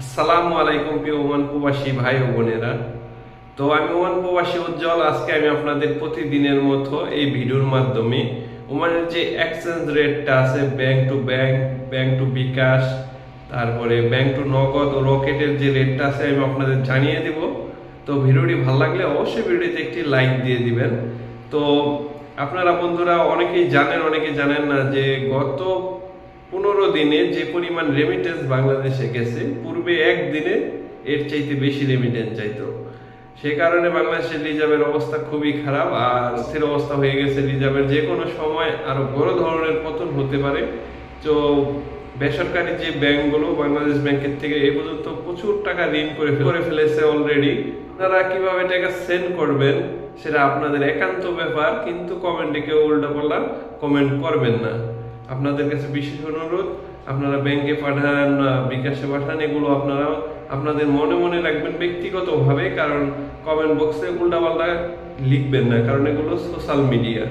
আসসালামু আলাইকুম প্রিয় ওমান প্রবাসী ভাই ও বোনেরা। তো আমি ওমান প্রবাসী উজ্জ্বল, আজকে আমি আপনাদের প্রতিদিনের মতো এই ভিডিওর মাধ্যমে ওমানের যে এক্সচেঞ্জ রেটটা আছে bank to bank bank to bKash, তারপরে ব্যাংক টু নগদ ও রকেটের যে রেটটা আছে, আমি আপনাদের জানিয়ে দিব। তো ভিডিওটি ভালো লাগলে অবশ্যই ভিডিওতে একটি লাইক দিয়ে দিবেন। তো আপনারা বন্ধুরা, অনেকেই জানেন, অনেকে জানেন না যে গত পনেরো দিনে যে পরিমাণ রেমিটেন্স বাংলাদেশে গেছে, পূর্বে একদিনে এর চাইতে বেশি রেমিটেন্স চাইতো। সে কারণে বাংলাদেশের রিজার্ভের অবস্থা খুবই খারাপ, আর স্থির অবস্থা হয়ে গেছে রিজার্ভের যে কোনো সময় আরও বড় ধরনের পতন হতে পারে। তো বেসরকারি যে ব্যাংকগুলো বাংলাদেশ ব্যাংকের থেকে এ পর্যন্ত প্রচুর টাকা ঋণ করে করে ফেলেছে অলরেডি আপনারা কীভাবে টাকা সেন্ড করবেন, সেটা আপনাদের একান্ত ব্যাপার, কিন্তু কমেন্টে কেউ উল্টাপাল্টা কমেন্ট করবেন না। আপনাদের কাছে বিশেষ অনুরোধ, আপনারা ব্যাংকে পাঠান বিকাশে পাঠান, এগুলো আপনারা আপনাদের মনে মনে রাখবেন ব্যক্তিগতভাবে, কারণ কমেন্ট বক্সে উল্টাপাল্টা লিখবেন না, কারণ এগুলো সোশ্যাল মিডিয়া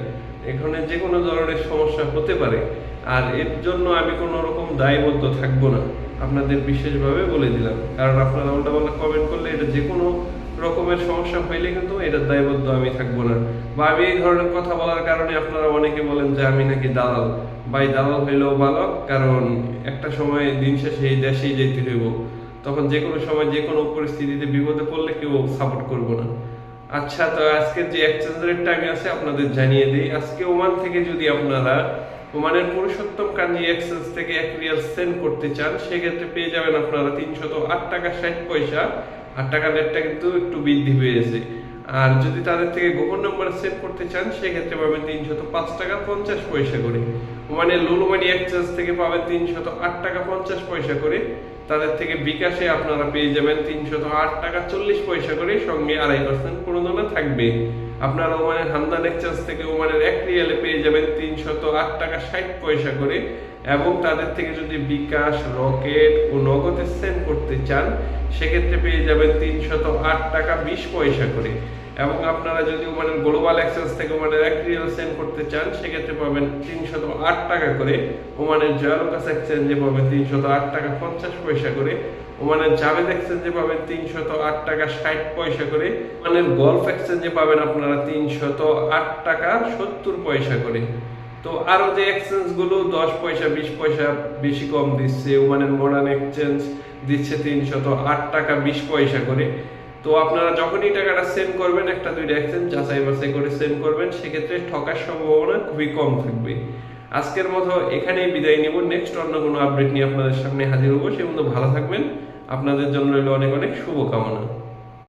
এখানে যে কোনো ধরনের সমস্যা হতে পারে, আর এর জন্য আমি কোনো রকম দায়বদ্ধ থাকব না। আপনাদের বিশেষভাবে বলে দিলাম, কারণ আপনারা উল্টাপাল্টা কমেন্ট করলে এটা যে কোনো রকমের সমস্যা হইলে কিন্তু এটার দায়বদ্ধ আমি থাকব না। বা আমি এই ধরনের কথা বলার কারণে আপনারা অনেকে বলেন যে আমি নাকি দালাল। ভাই, দালাল হইলেও ভালো, কারণ একটা সময় দিন শেষে এই দেশেই যেতে হইব। তখন যে কোনো সময় যে কোনো পরিস্থিতিতে বিপদে পড়লে কেউ সাপোর্ট করব না। আচ্ছা তো আজকের যে এক্সচেঞ্জ টাইম আছে আপনাদের জানিয়ে দিই। আজকে ওমান থেকে যদি আপনারা ওমানের পুরুষোত্তম কাঞ্জি এক্সচেঞ্জ থেকে এক রিয়াল সেন্ড করতে চান, সেক্ষেত্রে পেয়ে যাবেন আপনারা তিনশত আট টাকা ষাট পয়সা আট টাকার রেটটা কিন্তু একটু বৃদ্ধি পেয়েছে। আর যদি তাদের থেকে গোপন নাম্বার সেভ করতে চান, সেক্ষেত্রে পাবেন তিনশত পাঁচ টাকা পঞ্চাশ পয়সা করে। মানে লুলুমানি এক্সচেঞ্জ থেকে পাবেন তিনশত আট টাকা পঞ্চাশ পয়সা করে। তাদের থেকে বিকাশে আপনারা পেয়ে যাবেন তিনশত আট টাকা চল্লিশ পয়সা করে। সঙ্গে আড়াই পার্সেন্ট প্রণোদনা থাকবে। আপনারা ওমানের হামদান এক্সচেঞ্জ থেকে ওমানের এক রিয়ালে পেয়ে যাবেন তিনশত আট টাকা ষাট পয়সা করে। এবং তাদের থেকে যদি বিকাশ, রকেট ও নগদে সেন্ড করতে চান, সেক্ষেত্রে পেয়ে যাবেন তিনশত আট টাকা বিশ পয়সা করে। এবং আপনারা যদি ওমানের গ্লোবাল এক্সচেঞ্জ থেকে ওমানের এক সেন্ড করতে চান, সেক্ষেত্রে পাবেন তিনশত আট টাকা করে। ওমানের জয়ালুকাস এক্সচেঞ্জে পাবেন তিনশত আট টাকা পঞ্চাশ পয়সা করে। ওমানের জাভেদ এক্সচেঞ্জে পাবেন তিনশত আট টাকা ষাট পয়সা করে। ওমানের গলফ এক্সচেঞ্জে পাবেন আপনারা তিনশত আট টাকা সত্তর পয়সা করে। তো আরও যে এক্সচেঞ্জগুলো, দশ পয়সা, বিশ পয়সা বেশি কম দিচ্ছে, ওমানের মডার্ন এক্সচেঞ্জ দিচ্ছে তিনশত আট টাকা বিশ পয়সা করে। তো আপনারা যখনই টাকাটা সেন্ড করবেন, একটা দুই এক্সচেঞ্জ যাচাই বাছাই করে সেন্ড করবেন, সেক্ষেত্রে ঠকার সম্ভাবনা খুবই কম থাকবে। আজকের মতো এখানেই বিদায় নিব। নেক্সট অন্য কোনো আপডেট নিয়ে আপনাদের সামনে হাজির হব। সে মতো ভালো থাকবেন। আপনাদের জন্য রইল অনেক অনেক শুভকামনা।